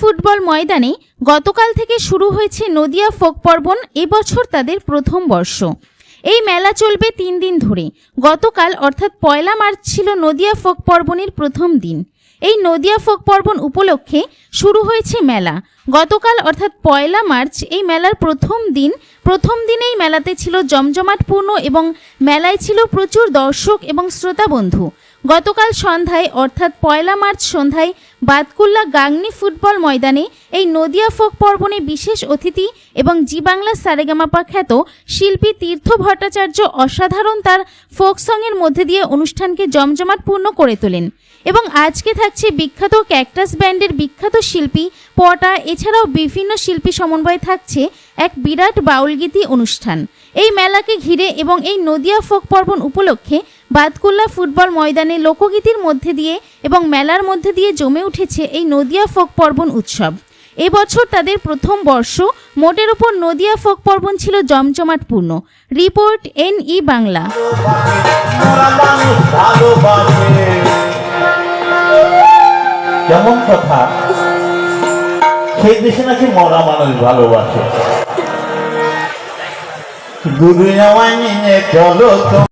Football ময়দানে গতকাল থেকে শুরু হয়েছে নদিয়া ফোক পর্বণ এবছর তাদের প্রথম বর্ষ। এই মেলা চলবে তিন দিন ধরে। গতকাল, অর্থাৎ পয়লা মার্চ ছিল নদিয়া ফোক পর্বণের প্রথম দিন। এই নদিয়া ফোক পর্বণ উপলক্ষে শুরু হয়েছে মেলা। গতকাল, অর্থাৎ পয়লা মার্চ, এই মেলার প্রথম দিন। প্রথম দিনেই মেলাতে ছিল জমজমাটপূর্ণ এবং মেলায় ছিল প্রচুর দর্শক এবং শ্রোতা বন্ধু। গতকাল সন্ধ্যায়, অর্থাৎ পয়লা মার্চ সন্ধ্যায়, বাতকুল্লা গাংনি ফুটবল ময়দানে এই নদিয়া ফোক পর্বণে বিশেষ অতিথি এবং জি বাংলা সারেগামাপা খ্যাত শিল্পী তীর্থ ভট্টাচার্য অসাধারণ তার ফোক সঙের মধ্যে দিয়ে অনুষ্ঠানকে জমজমাটপূর্ণ করে তোলেন এবং আজকে থাকছে বিখ্যাত ক্যাকটাস ব্যান্ডের বিখ্যাত শিল্পী পটা, এছাড়াও বিভিন্ন শিল্পী সমন্বয়ে থাকছে এক বিরাট বাউলগীতি অনুষ্ঠান। এই মেলাকে ঘিরে এবং এই নদিয়া ফোক পর্বণ উপলক্ষে বাতকুল্লা ফুটবল ময়দানে লোকগীতির মধ্যে দিয়ে এবং মেলার মধ্যে দিয়ে জমে উঠেছে এই নদিয়া ফোক পর্বণ উৎসব। এবছর তাদের প্রথম বর্ষ। মোটের ওপর নদিয়া ফোক পর্বণ ছিল জমজমাটপূর্ণ। রিপোর্ট এন ই বাংলা কথা? সেই দেশে নাকি মরা মানুষ ভালোবাসে। দুনিয়া নিয়ে চলো তো।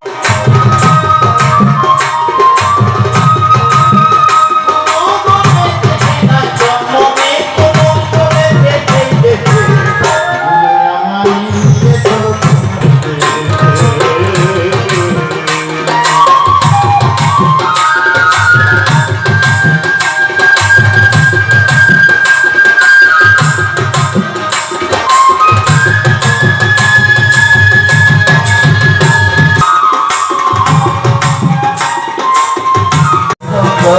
জয়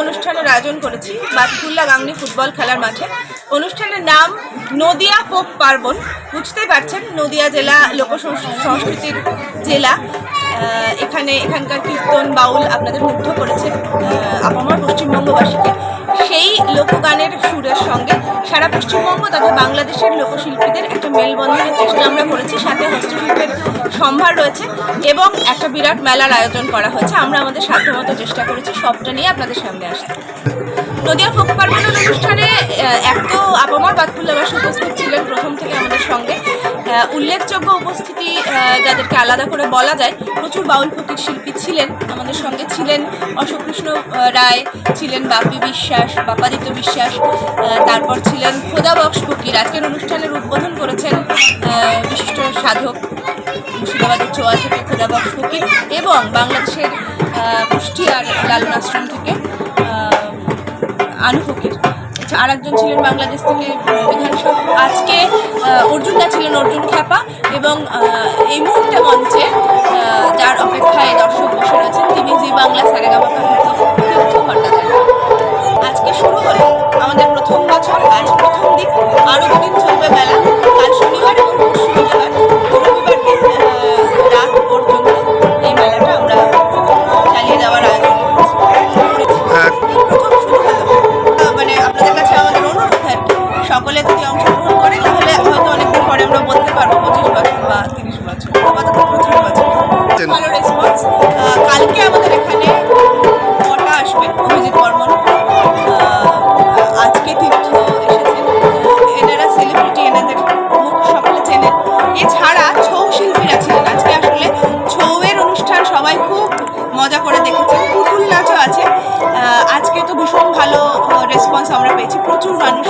অনুষ্ঠানের আয়োজন করেছি বাতকুল্লা গাংনি ফুটবল খেলার মাঠে। অনুষ্ঠানের নাম নদিয়া ফোক পার্বণ। বুঝতেই পারছেন, নদিয়া জেলা লোক সংস্কৃতির জেলা। এখানে এখানকার কীর্তন বাউল আপনাদের মুগ্ধ করেছে আহ, আপামর পশ্চিমবঙ্গবাসীকে। সেই লোকগানের সুরের সঙ্গে সারা পশ্চিমবঙ্গ তথা বাংলাদেশের লোকশিল্পীদের একটা মেলবন্ধনের চেষ্টা আমরা করেছি সাথে হস্তশিল্পের সম্ভার রয়েছে এবং একটা বিরাট মেলার আয়োজন করা হয়েছে। আমরা আমাদের সাধ্যমতো চেষ্টা করেছি সবটা নিয়ে আপনাদের সামনে আসতে। নদিয়া ফোক পার্বণের অনুষ্ঠানে এত আপামর বাতকুল্লাবাসী উপস্থিত ছিলেন প্রথম থেকে আমাদের সঙ্গে। উল্লেখযোগ্য উপস্থিতি যাদেরকে আলাদা করে বলা যায়। প্রচুর বাউল ফকির শিল্পী ছিলেন আমাদের সঙ্গে ছিলেন অশোককৃষ্ণ আহ, রায় ছিলেন বাপি বিশ্বাস বাপাদিত্য বিশ্বাস তারপর ছিলেন খোদাবক্স ফকির। আজকের অনুষ্ঠানের উদ্বোধন করেছেন বিশিষ্ট সাধক মুর্শিদাবাদের চোয়া থেকে খোদাবক্স ফকির এবং বাংলাদেশের কুষ্টিয়ার লালন আশ্রম থেকে আনু ফকির। আর একজন ছিলেন বাংলাদেশ থেকে বিধানসভা আজকে অর্জুন দা ছিলেন অর্জুন খ্যাপা এবং এই মুহূর্তে মঞ্চে যার অপেক্ষায় দর্শক বসে রয়েছেন এনারা সেলিব্রিটি এনাদের মুখ সকলে চেনেন। এছাড়া ছৌ শিল্পীরা ছিলেন। আজকে আসলে ছৌয়ের অনুষ্ঠান সবাই খুব মজা করে দেখেছেন। পুতুল নাচও আছে। আজকে তো ভীষণ ভালো রেসপন্স আমরা পেয়েছি। প্রচুর মানুষ